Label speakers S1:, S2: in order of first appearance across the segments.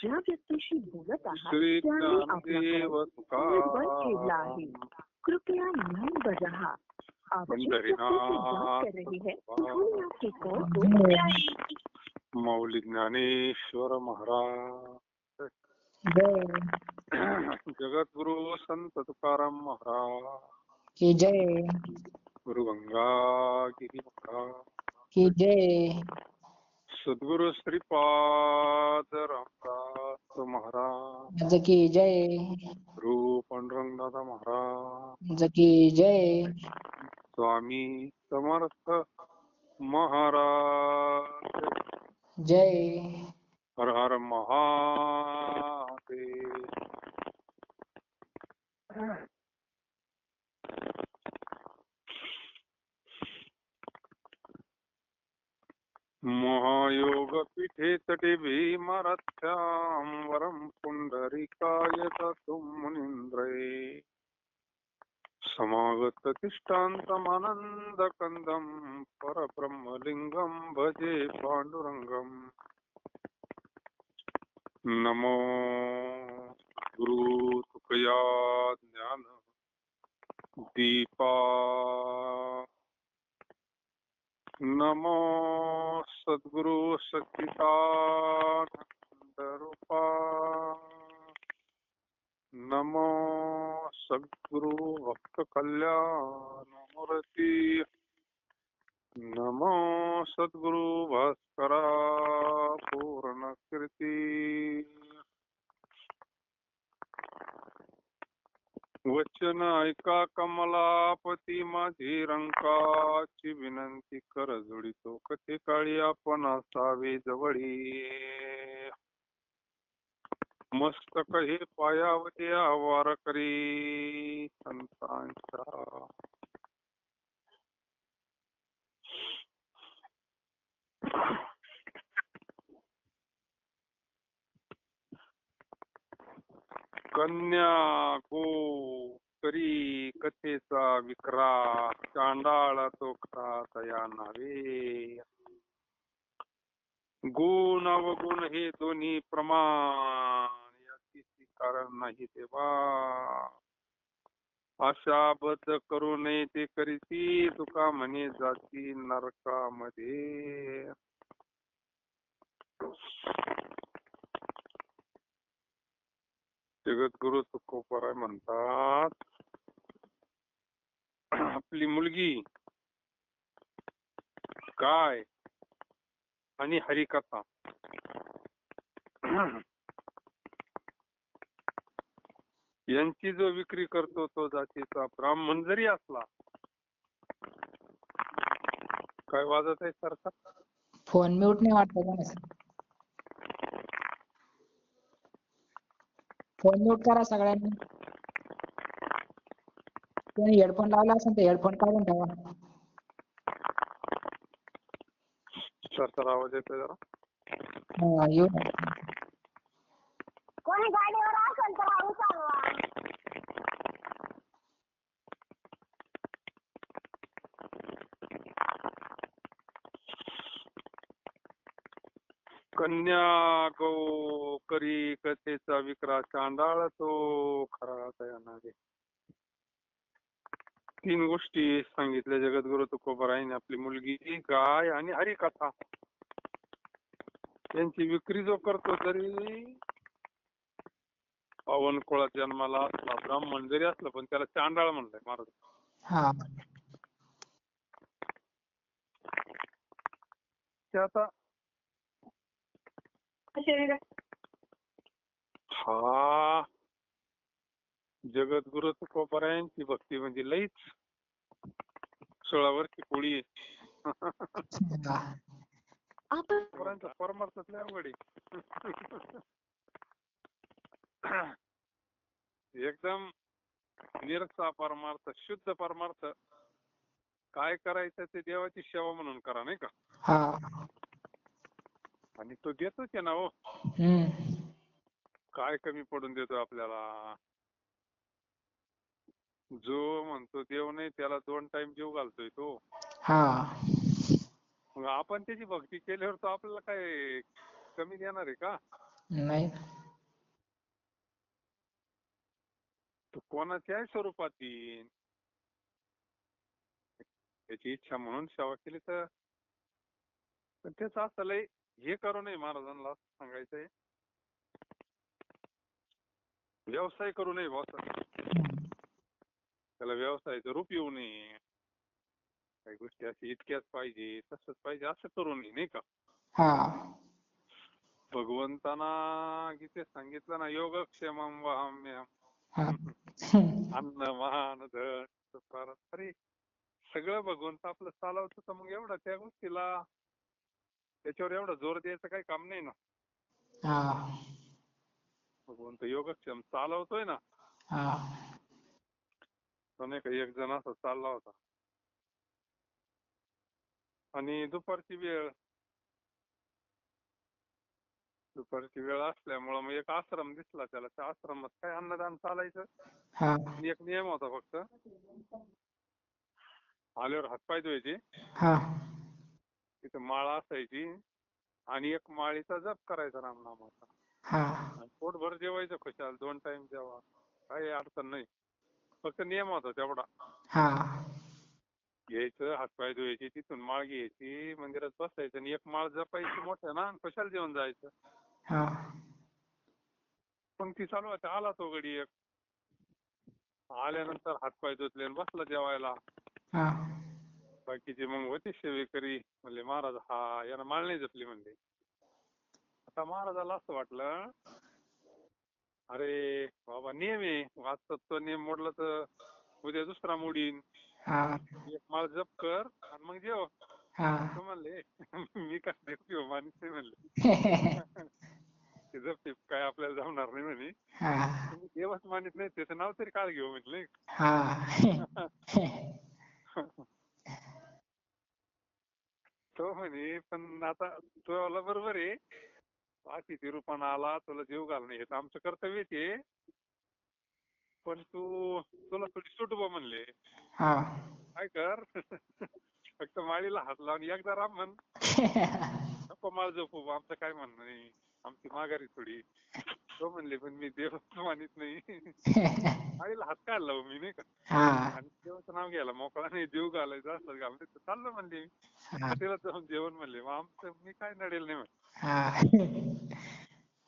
S1: ज्या व्यक्तीशी बोलत आहात त्यांनी कॉल आहे कृपया लाइन पर रहा आप जिस व्यक्ति से बात कर रहे हैं उन्होंने आपके कॉल को
S2: मौली ज्ञानेश्वर महाराज
S3: जय
S2: जगद्गुरु संत तुकाराम महाराज
S3: की जय।
S2: गुरु गंगा गिरी महाराज
S3: की जय।
S2: सद्गुरु श्रीपाद रामदास महाराज।
S3: आज की जय।
S2: गुरु पांडुरंगनाथ महाराज।
S3: आज की जय।
S2: स्वामी समर्थ महाराज।
S3: जय।
S2: हर हर महादेव। पीठे भीमरथ्यां वरं पुण्डरीकाय दतुं मुनीन्द्रये समागततिष्ठान्तमनन्दकन्दं परब्रह्मलिङ्गं भजे पाण्डुरङ्गम् नमो गुरुतुकया ज्ञान दीपा. नमो सद्गुरु सच्चिदानंदरूपा। नमो सद्गुरु भक्त कल्याण मूर्ती नमो सद्गुरु भास्करा पूर्ण कीर्ती वचन ऐका कमलापती माझी रंकाची विनंती कर जोडितो कथे काळी आपण असावे जवळी. मस्तक हे पायावते आवार करी संतांच्या कन्या गो करी कथेचा विक्रा चांडाळ तो खरा तया नावे गुण अवगुण हे दोन्ही प्रमाण याची कारण नाही देवा आशा बद्ध करू नये ते करीती तुका म्हणे जाती नरकामध्ये. जगद्गुरु तुकोबराय म्हणतात. आपली मुलगी काय आणि हरिकथा. यांची जो विक्री करतो तो जातीचा ब्राह्मण जरी असला काय वाजत आहे सरकार?
S3: फोन म्यूट नाही वाटत फोन म्यूट करा सगळ्यांनी. कोणी हेडफोन लावला असेल तर हेडफोन काढून ठेवा.
S2: सरकार आवाज येतोय जरा?
S3: हा येऊ नका.
S1: कोणी गाडीवर असेल तर चालवा
S2: कन्या गो करी कथेचा विक्रा चांडाळ तो खरा तयानागे तीन गोष्टी सांगितल्या जगद्गुरु तुकोबराईने आपली मुलगी गाय आणि हरिकथा. यांची विक्री जो करतो तरी पावन कुळात जन्माला असला ब्राह्मण जरी असलं पण त्याला चांडाळ म्हणलंय महाराज.
S3: हा.
S2: ते आता हा. जगद्गुरु तुकोबरायांची भक्ती म्हणजे लईच. सोळावरची कोळी आहे.
S1: आपण
S2: पोरांचा परमार्थात लय अवघड. आहे एकदम निरसा परमार्थ शुद्ध परमार्थ. काय करायचं ते देवाची सेवा म्हणून करा नाही का?
S3: हा.
S2: आणि तो देतोच आहे ना हो.
S3: हम्म.
S2: काय कमी पडून देतो आपल्याला? जो म्हणतो देव नाही त्याला दोन टाइम जीव घालतोय तो.
S3: हा.
S2: मग आपण त्याची भक्ती केल्यावर तो आपल्याला काय कमी देणार आहे का?
S3: नाही. ना.
S2: तो कोणाच्याही स्वरूपात येईन त्याची इच्छा म्हणून सेवा केली तर. पण त्याचं असं लय हे करू नये महाराजांना असं सांगायचंय. व्यवसाय करू नये बॉस
S3: हम्म.
S2: त्याला व्यवसायाचं रूप येऊ नये. काही गोष्टी अशी इतक्याच पाहिजे तसंच पाहिजे असं करू नये नाही का?
S3: हा.
S2: भगवंताना गीतेत सांगितलं ना योगक्षेमम वहाम्यहम
S3: हा.
S2: अन्न मान धन अरे सगळं भगवंत आपलं चालवतं तर मग एवढा त्या गोष्टीला त्याच्यावर एवढा जोर द्यायचं काही काम नाही ना.
S3: हा.
S2: भगवंत योगक्षेम चालवतोय ना.
S3: हा.
S2: तो नाही का एक जण असा चालला होता. आणि दुपारची वेळ. दुपारची वेळ असल्यामुळं मग एक आश्रम दिसला त्याला. त्या आश्रमात काय अन्नदान चालायचं?
S3: हा.
S2: आणि एक नियम होता फक्त. आल्यावर हातपाय धुवायचे.
S3: हा.
S2: तिथं माळ असायची आणि एक माळीचा जप करायचा रामनामाचा.
S3: हा.
S2: आणि पोटभर जेवायचं खुशाल दोन टाइम जेवा. काही अडचण नाही. फक्त नियम होता तेवढा.
S3: हा.
S2: घ्यायचं हातपाय धुवायचे तिथून माळ घ्यायची मंदिरात बसायचं आणि एक माळ जपायची मोठ्या ना आणि खुशाल जेवण जायचं.
S3: हा.
S2: पंक्ती चालू होत्या आला तो गडी एक. आल्यानंतर हातपाय धुतले आणि बसला जेवायला.
S3: हा.
S2: बाकीचे मग होते सेवेकरी. म्हणले महाराज हा यानं माळ नाही जपली म्हणले. आता महाराजाला असं वाटलं अरे बाबा नियम आहे. आजचा तो नियम मोडला तर उद्या दुसरा मोडीन
S1: हा.
S2: एक माळ जप कर आणि मग जेव.
S1: हा.
S2: तो म्हणले. मी काय देव किंवा माणूस नाही म्हणले. ते जप काय आपल्याला जमणार नाही म्हणे.
S1: हा.
S2: तुम्ही देवच मानित नाही त्याचं नाव तरी काळ घेऊ म्हटले.
S1: हा.
S2: तो म्हणे पण आता तो आला बरोबर आहे. अतिथी रूपानं आला तुला जीव घालणं हे तर आमचं कर्तव्यच आहे. पण तू तुला थोडी सूट बा म्हणले. काय कर? फक्त माळीला हात लावून एकदा राम म्हण. नको माळ बा, आमचं काय म्हणणं नाही. आमची माघारी थोडी. तो म्हणले पण मी देव मानित नाही. माळीला हात काय लावू मी नाही का?
S1: हा.
S2: आणि देवाचं नाव घ्यायला मोकळा नाही देव घालायचं असलं घालते तर चाललं म्हणले मी.
S1: हा.
S2: हॉटेलात जाऊन जेवण म्हणले. मग आमचं मी काय नडेल नाही म्हणले
S1: हा.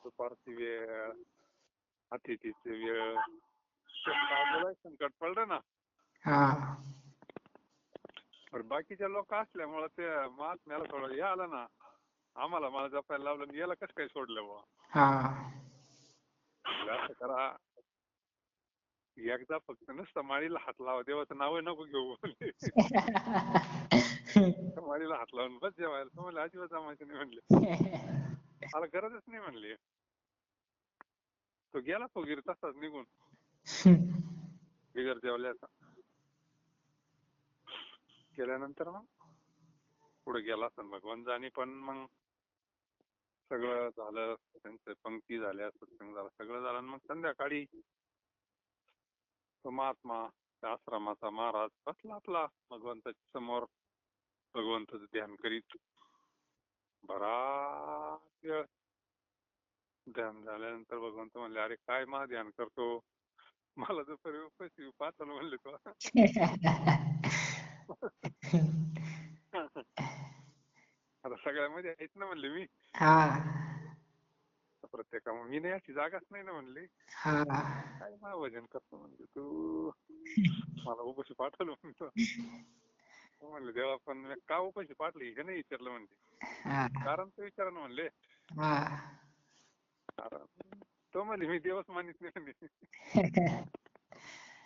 S2: दुपारची वेळ अतिथीची वेळ. संकट पडलं ना.
S1: हा.
S2: पण बाकीच्या लोक असल्यामुळं ते महात्म्याला थोडं हे आलं ना. आम्हाला मला जपायला लावलं आणि याला कसं काय सोडलं बुवा?
S1: हा.
S2: असं करा एकदा फक्त नुसतं माळीला हात लावा देवाचं नाव नको घेऊ म्हणले त्या माळीला हात लावून बस जेवायला. तो म्हणले अजिबात जमायचं नाही म्हणले. मला गरजच नाही म्हणले. तो गेला तो गिर तसाच निघून. बिगर जेवल्याचा. गेल्यानंतर मग पुढे गेला असं भगवान. जाणी पण मग सगळं झालं त्यांचे पंक्ती झाल्या सत्संग झाला सगळं झालं मग संध्याकाळी तो महात्मा त्या आश्रमाचा महाराज बसला आपला भगवंताच्या समोर. भगवंताचं ध्यान करीत बराच वेळ ध्यान झाल्यानंतर भगवंत म्हणले अरे काय मा ध्यान करतो? मला दुपारी उपस्थित पाहतो म्हणले तो. आता सगळ्यामध्ये आहेत ना म्हणले मी.
S1: हा.
S2: प्रत्येका मी नाही अशी जागाच नाही ना म्हणले.
S1: हा.
S2: काय मला वजन करतो म्हणजे तू? मला उपाशी पाठवलं म्हणतो. तो म्हणले देवा पण मी का उपाशी पाठवली? हे नाही विचारलं म्हणले.
S1: हा.
S2: कारण ते विचारा ना म्हणले.
S1: हा.
S2: कारण तो म्हणले मी देवच मानित नाही म्हणले.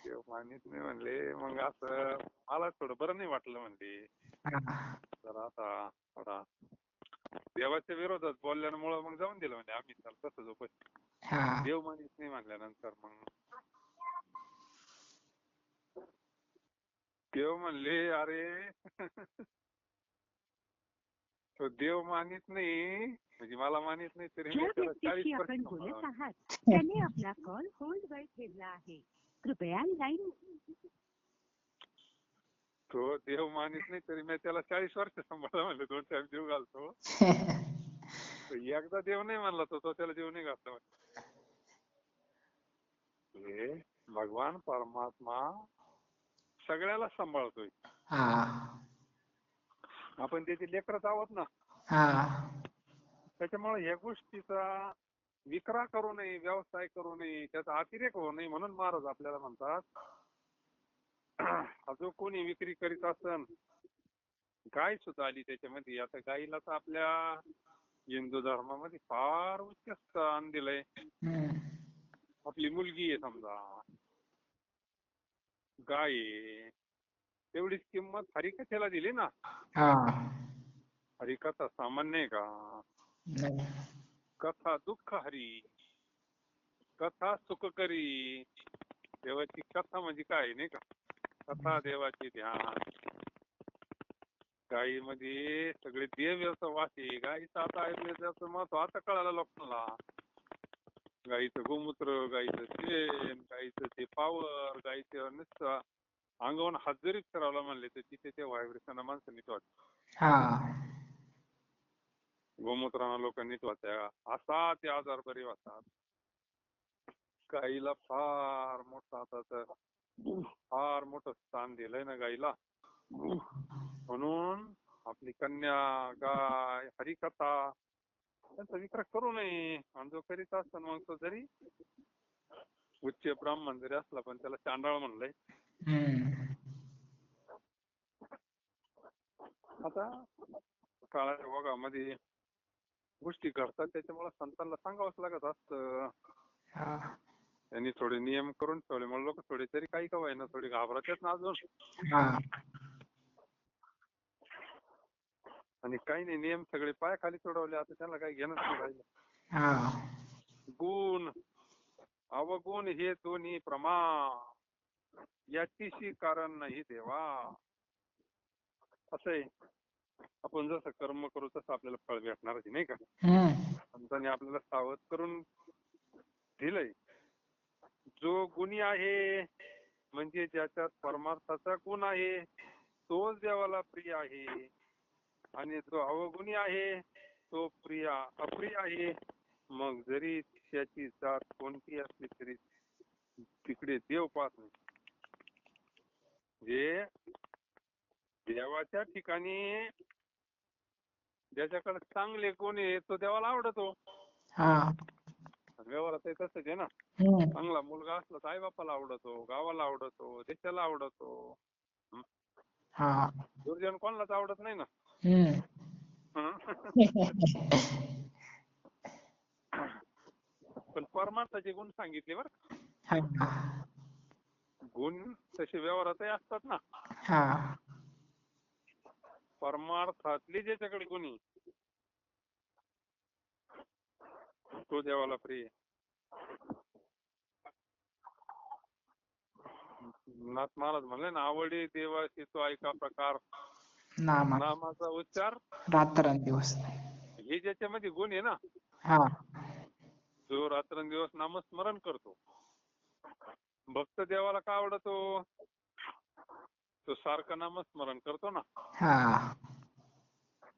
S2: देव मानित नाही म्हणले. मग असं मला थोडं बरं नाही वाटलं म्हणले.
S1: हा.
S2: जरा आता थोडा देवाच्या विरोधात बोलल्यामुळं मग जाऊन दिलं म्हणजे आम्ही तसंच उपाशी
S1: हा.
S2: देव मानित नाही म्हणल्यानंतर मग. देव म्हणले अरे. तो देव मानित नाही म्हणजे मला मानित नाही तरी
S1: ज्या व्यक्तीशी आपण बोलत. आहात. त्याने आपला कॉल होल्ड वर ठेवला आहे. कृपया लाईन
S2: तो देव मानित नाही तरी मी त्याला चाळीस वर्ष सांभाळलं म्हणले दोन टाइम जीव घालतो. एकदा देव नाही म्हणला तो तो त्याला देव नाही घातला हे भगवान परमात्मा सगळ्याला सांभाळतोय.
S3: हा.
S2: आपण त्याची लेकरच आहोत ना.
S3: हा.
S2: त्याच्यामुळे ह्या गोष्टीचा विक्रा करू नये व्यवसाय करू नये त्याचा अतिरेक होऊ नये म्हणून महाराज आपल्याला म्हणतात जो कोणी विक्री करीत असन? गाय सुद्धा आली त्याच्यामध्ये. आता गाईला तर आपल्या हिंदू धर्मामध्ये फार उच्च स्थान दिलंय. आपली मुलगी आहे समजा. गाय तेवढीच किंमत हरिकथेला दिली ना.
S3: हा.
S2: हरिकथा सामान्य आहे का. कथा दुःख हरी. कथा सुखकरी. देवाची कथा म्हणजे काय नाही का? कथा देवाची ध्यान गायीमध्ये सगळे देव वास. आहे गाईचं आता आयुर्वेदाचं महत्त्व आता कळालं लोकांना. गाईचं गोमूत्र गाईचं शेण गाईचं ते पावर गाईचं नुसतं अंगावर हात जरी फिरवला म्हणले तर तिथे ते व्हायब्रेशन माणसं नीट वाटत गोमूत्रानं लोक नीट वाटत्या असा ते आजार बरे वाटतात गाईला फार मोठं आता तर फार मोठं स्थान दिलंय ना गाईला. म्हणून आपली कन्या गाय हरिकथा त्यांचा विक्रय करू नये. आणि जो करीत असतो मग तो जरी उच्च ब्राह्मण जरी असला पण त्याला चांडाळ म्हणलंय. आता काळाच्या ओघामध्ये गोष्टी घडतात त्याच्यामुळे संतांना सांगावंच लागत असतं. त्यांनी थोडे नियम करून ठेवले. मग लोक थोडे तरी काही का ना थोडी घाबरतात ना अजून.
S3: हा.
S2: आणि काही नाही नियम सगळे पायाखाली सोडवले. आता त्यांना काही घेणंच नाही राहिलं.
S3: हा.
S2: गुण. अवगुण हे दोन्ही प्रमाण. याचीशी कारण नाही देवा. असं आहे आपण जसं कर्म करू तसं आपल्याला फळ भेटणार नाही का?
S3: हम्म.
S2: संतांनी आपल्याला सावध करून दिलंय. जो गुणी आहे म्हणजे ज्याच्यात परमार्थाचा गुण आहे तोच देवाला प्रिय आहे. आणि जो अवगुणी आहे तो प्रिया अप्रिय आहे. मग जरी त्याची जात कोणती असली तरी तिकडे देव पाहत नाही. जे देवाच्या ठिकाणी ज्याच्याकडे चांगले कोणी आहे तो देवाला आवडतो. व्यवहारात तसंच आहे ना. चांगला मुलगा असला तर आई बापाला आवडतो गावाला आवडतो देशाला आवडतो.
S3: हा?
S2: दुर्जन कोणालाच आवडत नाही ना. पण परमार्थाचे गुण सांगितले बर गुण तसे व्यवहारातही असतात ना.
S3: हा.
S2: परमार्थातले ज्याच्याकडे गुणी तो देवाला प्रिय. नाथ महाराज म्हणले ना आवडी देवाची तो ऐका प्रकार.
S3: नामा
S2: नामाचा उच्चार.
S3: रात्रंदिवस.
S2: हे ज्याच्यामध्ये गुण आहे ना
S3: हा.
S2: जो रात्रंदिवस नामस्मरण करतो. भक्त देवाला का आवडतो? तो सारखं नामस्मरण करतो ना.
S3: हा.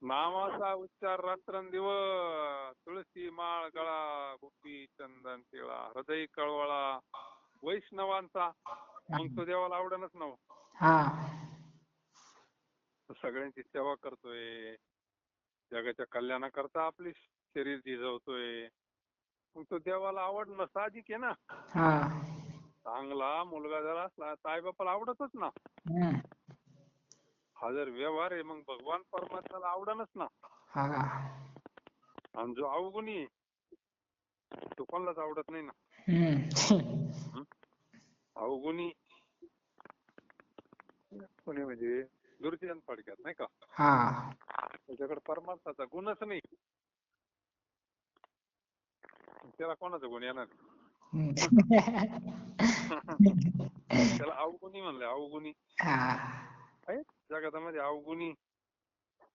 S2: नामाचा उच्चार रात्रंदिवस तुळशी माळ गळा गोपी चंदन तिळा हृदय कळवळा वैष्णवांचा. मग तो देवाला आवडणच ना तो सगळ्यांची सेवा करतोय. जगाच्या कल्याणाकरता आपले शरीर झिजवतोय. मग तो देवाला आवडणं साहजिक आहे ना.
S3: हा.
S2: चांगला मुलगा जर असला तर आई बापाला आवडतच ना. जर व्यवहार आहे मग भगवान परमात्म्याला आवडणच ना.
S3: हा.
S2: आणि जो अवगुणी आहे, तो कोणालाच आवडत नाही ना.
S3: हम्म.
S2: अवगुणी कोणी म्हणजे दुर्जन फडक्यात नाही का?
S3: हा.
S2: त्याच्याकडे परमार्थाचा गुणच नाही. त्याला कोणाचा गुण येणार?
S3: हम्म.
S2: त्याला अवगुणी म्हणले अवगुणी.
S3: हा.
S2: आहे जगातामध्ये अवगुणी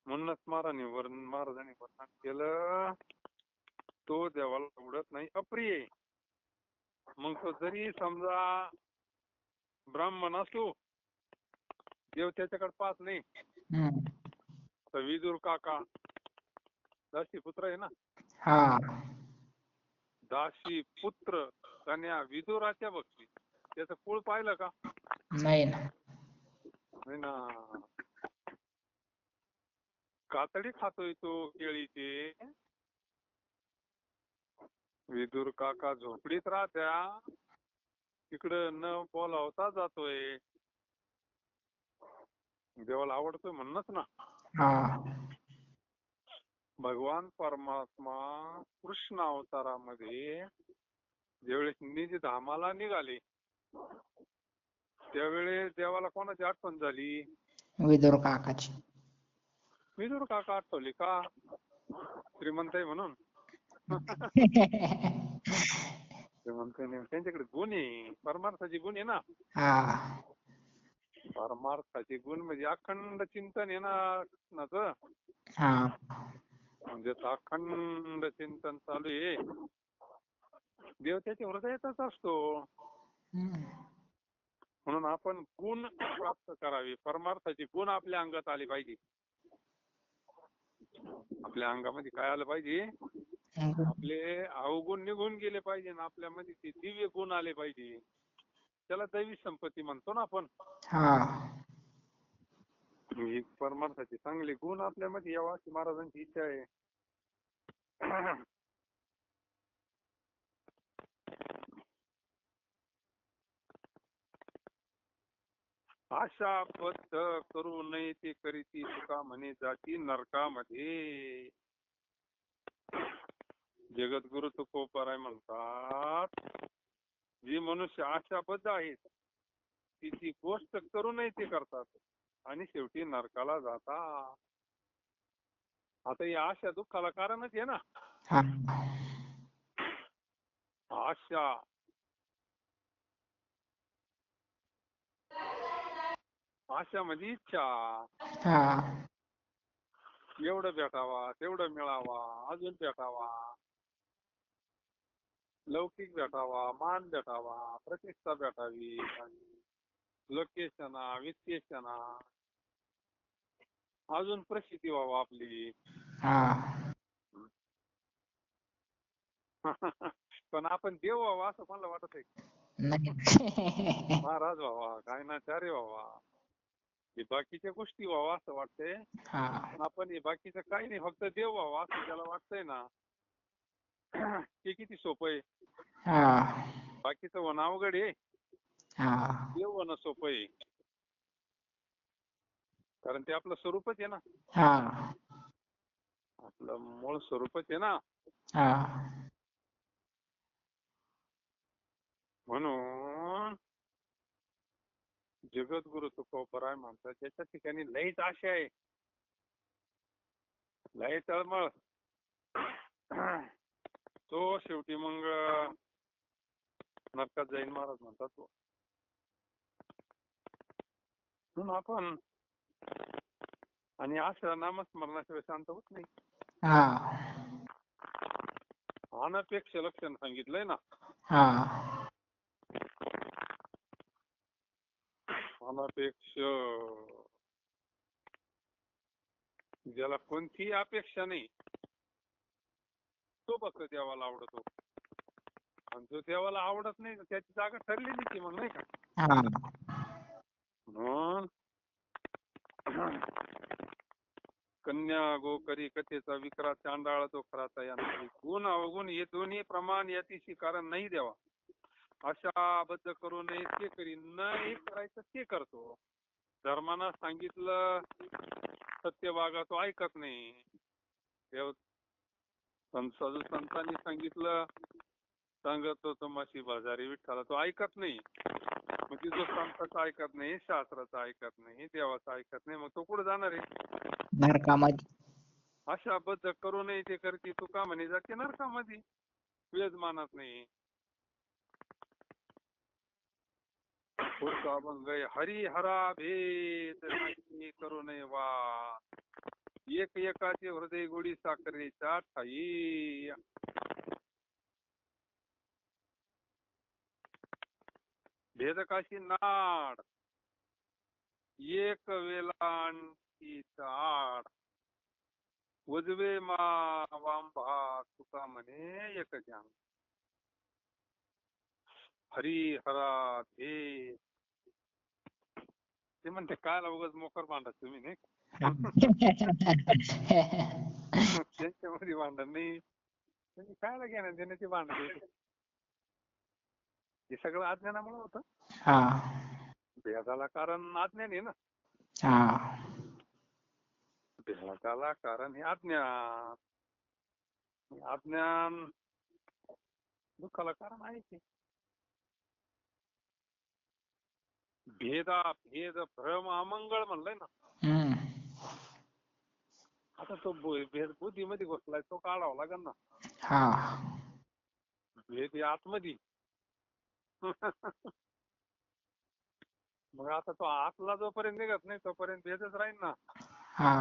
S2: म्हणूनच महाराणी वर्णन महाराजांनी वर्णन केलं. तो देवाला आवडत नाही अप्रिय. मग तो जरी समजा ब्राह्मण असो देव त्याच्याकडे पाहत नाही. तर विदुर काका दशी पुत्र आहे ना?
S3: हा.
S2: दासी पुत्र कन्या विदुराच्या भक्ती. त्याचं कुळ पाहिलं का?
S3: नाही ना.
S2: नाही ना. कातडी खातोय तो केळीचे. विदुर काका झोपडीत राहत्या. तिकडं न बोलावता जातोय. देवाला आवडतोय म्हणूनच ना. भगवान परमात्मा कृष्ण अवतारामध्ये ज्यावेळेस निज धामाला निघाले त्यावेळेस देवाला कोणाची आठवण झाली?
S3: विदुर काकाची.
S2: विदुर काका आठवली का? श्रीमंत आहे म्हणून. श्रीमंत नाही. त्यांच्याकडे गुण आहे. परमार्थाचे गुण आहे ना.
S3: हा.
S2: परमार्थाचे गुण म्हणजे अखंड चिंतन आहे ना कृष्णाचं.
S3: हा.
S2: म्हणजे अखंड चिंतन चालू आहे. देव त्याच्या हृदयातच असतो. म्हणून आपण गुण प्राप्त करावे. परमार्थाचे गुण आपल्या अंगात आले पाहिजे. आपल्या अंगामध्ये काय आलं पाहिजे? आपले अवगुण निघून गेले पाहिजे आणि आपल्यामध्ये ते दिव्य गुण आले पाहिजे. त्याला दैवी संपत्ती म्हणतो ना आपण. परमार्थाचे चांगले गुण आपल्यामध्ये यावा अशी महाराजांची इच्छा आहे. आशा बद्ध करू नये ते करीती तुका म्हणे जाती नरकामध्ये. जगद्गुरु तुकोबाराय म्हणतात जी मनुष्य आशाबद्ध आहेत ती ती गोष्ट करू नये ते करतात आणि शेवटी नरकाला जातात. आता ही आशा दुःखाला कारणच आहे ना.
S3: हा.
S2: आशा आशा म्हणजे इच्छा.
S3: हा.
S2: एवढं भेटावा तेवढं मिळावा अजून भेटावा. लौकिक भेटावा मान भेटावा प्रतिष्ठा भेटावी. लोकेशना वित्तेशना अजून प्रसिद्धी व्हावा आपली.
S3: हा.
S2: पण आपण देव व्हावा असं मला वाटत आहे महाराज व्हावा गायनाचार्य व्हावा. हे बाकीच्या गोष्टी व्हावा असं वाटतंय.
S3: हा.
S2: आपण हे बाकीचं काही नाही फक्त देव व्हावा असं त्याला वाटतंय ना ते किती सोपं आहे.
S3: हा.
S2: बाकीचं होणं अवघड आहे.
S3: हा.
S2: देव होणं सोपं आहे. कारण ते आपलं स्वरूपच आहे ना.
S3: हा.
S2: आपलं मूळ स्वरूपच आहे ना.
S3: हा.
S2: म्हणून जगद्गुरु तुकोबराय म्हणतात त्याच्या ठिकाणी लईच आशा आहे. लय तळमळ. तो शेवटी मग नरकात जाईन महाराज म्हणतात तो. म्हणून आपण आणि आशा नामस्मरणाशिवाय शांत होत नाही.
S3: हा.
S2: अनपेक्ष लक्षण सांगितलंय ना
S3: हा
S2: अनपेक्ष ज्याला कोणतीही अपेक्षा नाही तो फक्त देवाला आवडतो. आणि जो देवाला आवडत नाही त्याची जागा ठरलेली की मग नाही का?
S3: हा.
S2: म्हणून कन्या गोकरी कथेचा विक्रा चांडाळ तो खराचा यांत्री गुण अवगुण हे दोन्ही प्रमाण यातीशी कारण नाही द्यावा अशा बद्ध करू नये ते करी नाही करायचं ते करतो. धर्मानं सांगितलं सत्य वागा तो ऐकत नाही देव संतांनी सांगितलं सांगत होतो माशी बाजारी विठ्ठला तो ऐकत नाही. मग ती जो संताचं ऐकत नाही शास्त्राचं ऐकत नाही देवाचं ऐकत नाही मग तो कुठे जाणार आहे?
S3: नरकामध्ये.
S2: अशा बद्ध करू नये ते करते तू का म्हणे जाते नरकामध्ये? वेद मानत नाही. पुढचा अभंग आहे हरिहरा भेद नाही करू नये वा. एक एकाचे हृदय गोडी साखरेच्या ठाई भेदकाशी नाड. एक वेलांची आड उजवे मा वाम भाग तुका म्हणे एक जाण हरी हरा धे ते म्हणते काय उगाच मोकर मांडा तुम्ही नाही? त्यांच्यामध्ये भांडण नाही. त्यांनी कायला घेणं देण्याची भांडण हे सगळं अज्ञानामुळे होतं.
S3: हा.
S2: भेदाला कारण अज्ञान आहे ना.
S3: हा.
S2: भेदाला कारण हे अज्ञान. हे अज्ञान दुःखाला कारण आहे की भेदा भेद भ्रम अमंगळ म्हणलंय ना. आता तो भेद बुद्धीमध्ये घुसलाय तो काढावा लागेल ना.
S3: हा.
S2: भेद आतमध्ये. मग आता तो आतला जोपर्यंत निघत नाही तोपर्यंत भेदच राहील ना.
S3: हा.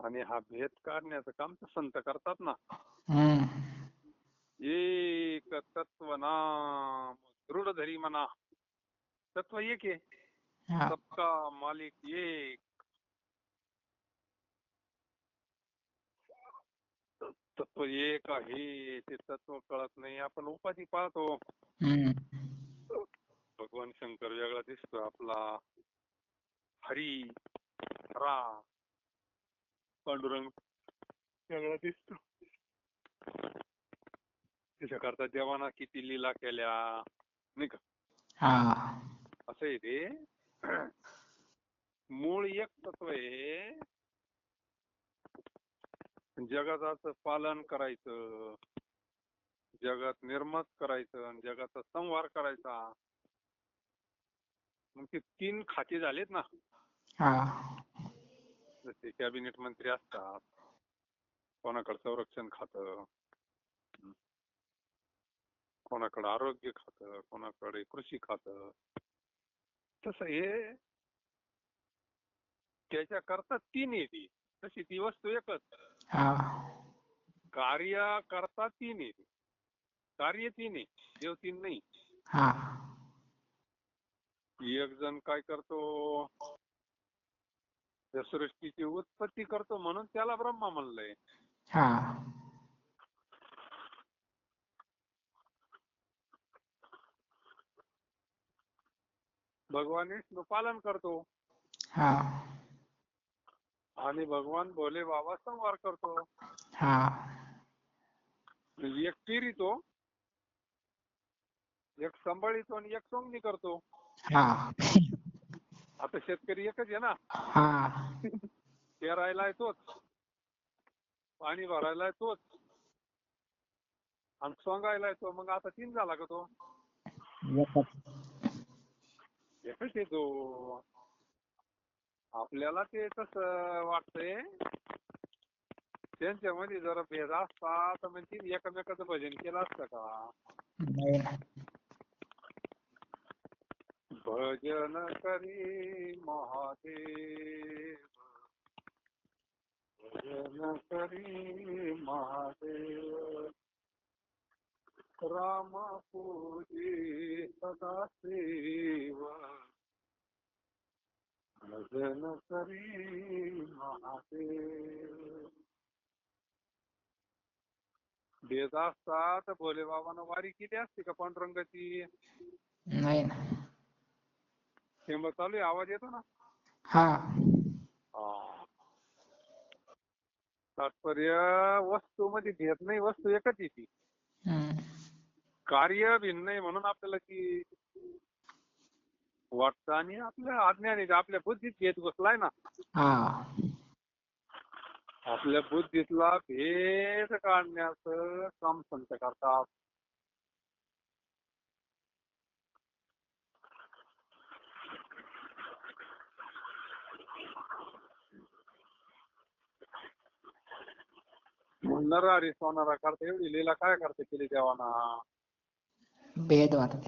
S2: आणि हा भेद काढण्याचं काम तर संत करतात ना. एक तत्व नाम दृढ धरी म्हणा तत्व एक आहे
S3: हा।
S2: सबका मालिक एक। तत्व एक आहे ते तत्व कळत नाही. आपण उपाधी पाहतो.
S3: हम्म.
S2: भगवान शंकर वेगळा दिसतो आपला. हरी रा पांडुरंग वेगळा दिसतो. त्याच्याकरता देवाना किती लीला केल्या. नाही का?
S3: हा.
S2: असं आहे ते. मूळ एक तत्व आहे जगाचं पालन करायचं जगात निर्मात करायचं आणि जगाचा संहार करायचा. मग ते तीन खाते झालेत ना.
S3: हा.
S2: जसे कॅबिनेट मंत्री असतात कोणाकडे संरक्षण खातं कोणाकडे आरोग्य खातं कोणाकडे कृषी खातं तसं हे त्याच्या करता तीन आहे ती तशी ती वस्तू एकच.
S3: हा.
S2: कार्य करता तीन आहे ती. कार्य तीन आहे देव तीन नाही.
S3: हा.
S2: एक जण काय करतो या सृष्टीची उत्पत्ती करतो म्हणून त्याला ब्रह्मा म्हणलंय. भगवान विष्णू पालन करतो.
S3: हा.
S2: आणि भगवान भोले बाबा संहार करतो.
S3: हा.
S2: म्हणजे एक फिरितो एक सांभाळितो आणि एक सोंगणी करतो.
S3: हा.
S2: आता शेतकरी एकच आहे ना.
S3: हा.
S2: पेरायला तोच पाणी भरायला तोच आणि सोंगायला तो. मग आता तीन झाला का तो?
S3: एकच
S2: येतो आपल्याला ते तसं वाटतंय. त्यांच्यामध्ये जरा भेद असता तर म्हणजे एकमेकाचं भजन केलं असतं का?
S3: नाही ना.
S2: भजन करी महादेव. भजन करी महादेव. राम पूजे सदा सेव। भजन करी महादेव। भेद असता तर भोले बाबानं वारी केली असते का पांडुरंगाची?
S3: नाही ना.
S2: थेंब चालू आहे? आवाज़ येतो ना?
S3: हा.
S2: तात्पर्य वस्तू मध्ये भेद नाही वस्तू एकच येते कार्य भिन्न आहे म्हणून आपल्याला ती वाटतं आणि आपल्या अज्ञानी आपल्या बुद्धीत भेद घुसलाय ना. आपल्या बुद्धीतला भेद काढण्याचं काम संत करतात. अरे सोनारा करता एवढी लीला काय करते केली देवाना?
S3: भेद होता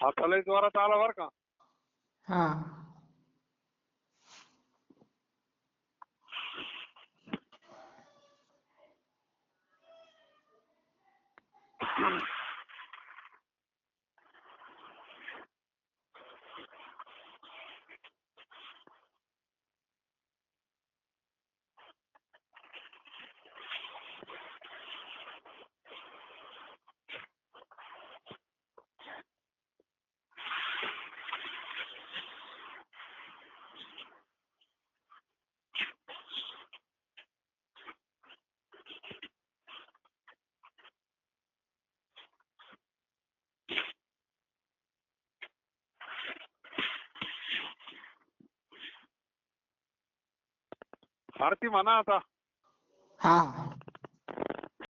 S2: आता लय जोरात आला बर का.
S3: हा.
S2: आरती म्हणा आता.
S3: हा